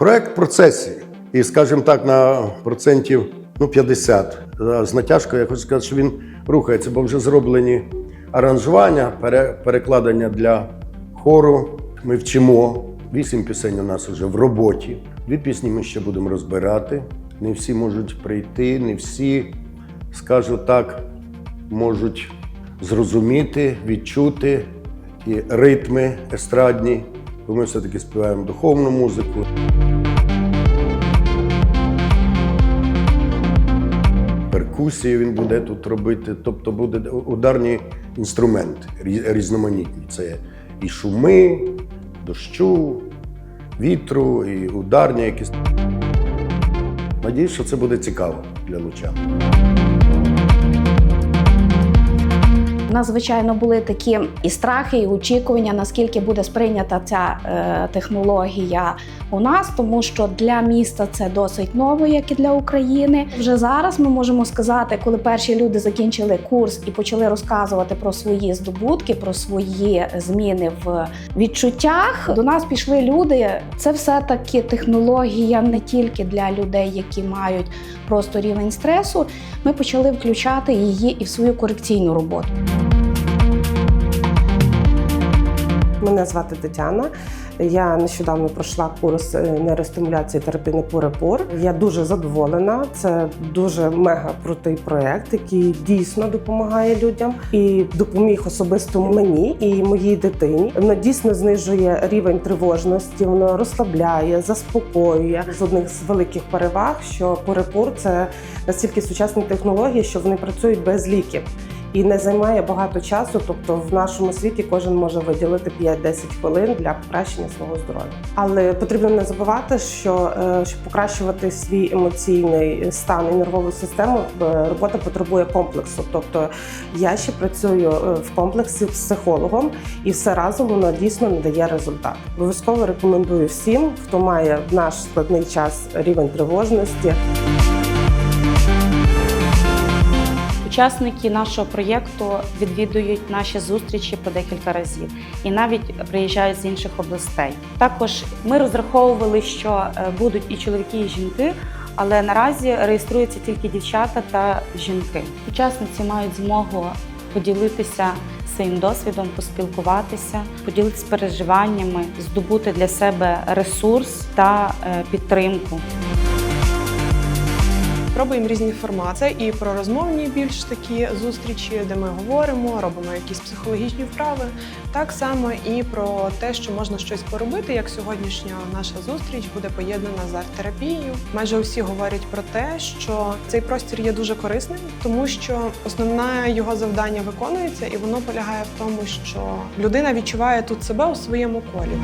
Проект в процесі. І, скажімо так, на процентів ну, 50. А З натяжкою я хочу сказати, що він рухається, бо вже зроблені аранжування, пере- перекладення для хору. Ми вчимо. Вісім пісень у нас вже в роботі. Дві пісні ми ще будемо розбирати. Не всі можуть прийти, не всі, скажу так, можуть зрозуміти, відчути ті ритми естрадні, бо ми все-таки співаємо духовну музику. Перкусію він буде тут робити, тобто буде ударні інструменти різноманітні. Це і шуми, дощу, вітру, і ударні якісь. Надіюсь, що це буде цікаво для лучан. Нас, звичайно, були такі і страхи, і очікування, наскільки буде сприйнята ця е, технологія у нас, тому що для міста це досить ново, як і для України. Вже зараз ми можемо сказати, коли перші люди закінчили курс і почали розказувати про свої здобутки, про свої зміни в відчуттях. До нас пішли люди. Це все таки технологія не тільки для людей, які мають просто рівень стресу. Ми почали включати її і в свою корекційну роботу. Мене звати Тетяна. Я нещодавно пройшла курс е, нейростимуляції терапії Непур-Репур. Я дуже задоволена. Це дуже мега крутий проект, який дійсно допомагає людям і допоміг особисто мені і моїй дитині. Воно дійсно знижує рівень тривожності, воно розслабляє, заспокоює. З одних з великих переваг, що Пурепур це настільки сучасні технології, що вони працюють без ліків і не займає багато часу. Тобто, в нашому світі кожен може виділити 5-10 хвилин для покращення свого здоров'я. Але потрібно не забувати, що е, щоб покращувати свій емоційний стан і нервову систему, е, робота потребує комплексу. Тобто я ще працюю е, в комплексі з психологом, і все разом воно дійсно не дає результат. Обов'язково рекомендую всім, хто має в наш складний час рівень тривожності. Учасники нашого проєкту відвідують наші зустрічі по декілька разів і навіть приїжджають з інших областей. Також ми розраховували, що е, будуть і чоловіки, і жінки, але наразі реєструються тільки дівчата та жінки. Учасниці мають змогу поділитися своїм досвідом, поспілкуватися, поділитися переживаннями, здобути для себе ресурс та е, підтримку. Пробуємо різні формати. І про розмовні більш такі зустрічі, де ми говоримо, робимо якісь психологічні вправи. Так само і про те, що можна щось поробити, як сьогоднішня наша зустріч буде поєднана з арт-терапією. Майже усі говорять про те, що цей простір є дуже корисним, тому що основне його завдання виконується, і воно полягає в тому, що людина відчуває тут себе у своєму колі.